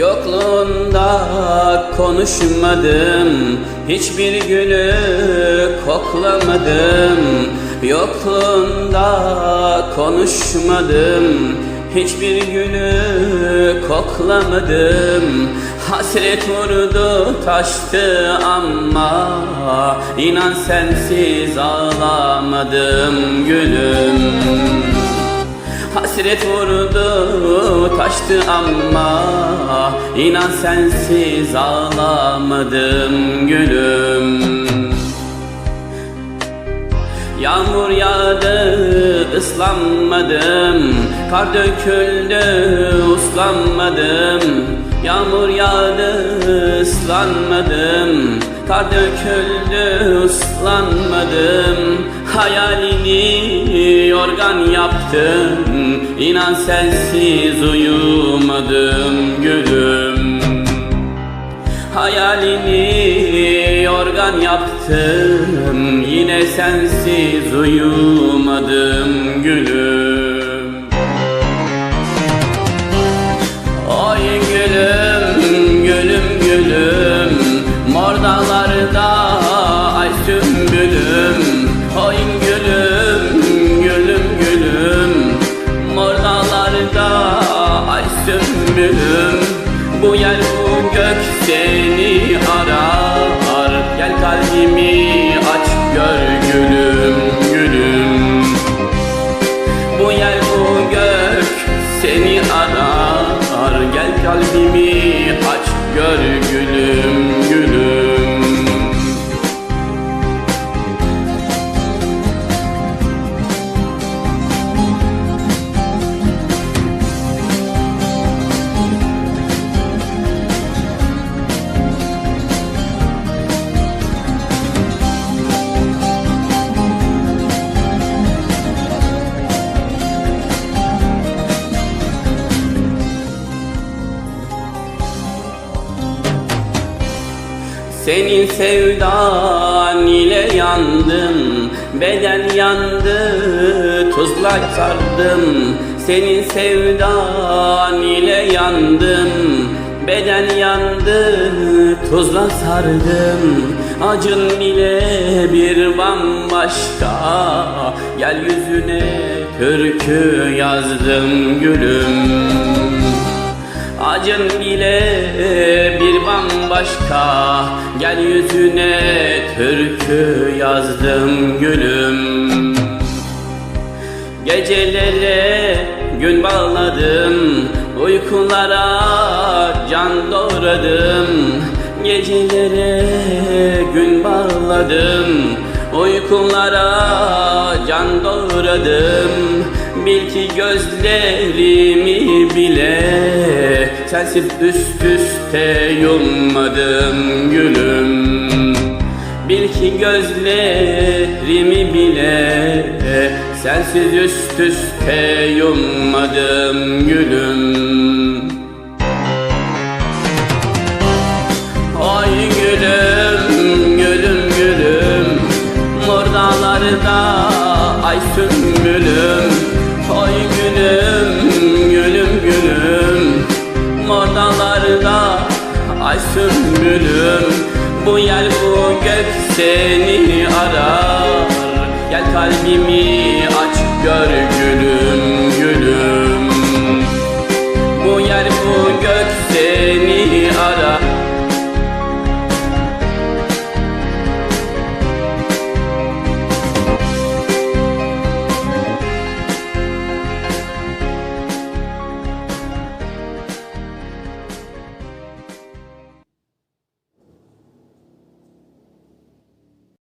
Yokluğunda konuşmadım Hiçbir günü koklamadım. Yokluğunda konuşmadım Hiçbir günü koklamadım. Hasret vurdu taştı ama inan sensiz ağlamadım gülüm Hasret vurdu taştı ama inan sensiz ağlamadım gülüm. Yağmur yağdı ıslanmadım Kar döküldü uslanmadım. Yağmur yağdı ıslanmadım Kar döküldü ıslanmadım Hayalini yorgan yaptım. İnan sensiz uyumadım gülüm. Hayalini yorgan yaptım. Yine sensiz uyumadım gülüm sümbülüm Bu yer bu gök seni arar. Gel kalbimi Senin sevdan ile yandım Beden yandı tuzla sardım. Senin sevdan ile yandım Beden yandı tuzla sardım. Acın ile bir bambaşka Gel yüzüne türkü yazdım gülüm. Acın bir bambaşka Gel yüzüne türkü yazdım gülüm. Gecelere gün bağladım Uykulara can doğradım. Gecelere gün bağladım Uykulara can doğradım. Bil ki gözlerimi bile Sensiz üst üste yummadım gülüm. Bil ki gözlerimi bile Sensiz üst üste yummadım gülüm. Ay gülüm, gülüm, gülüm. Mor dağlarda ay sümbülüm. Ay gülüm, Mor dağlarda ay sümbülüm Bu yer bu gök seni arar. Gel kalbimi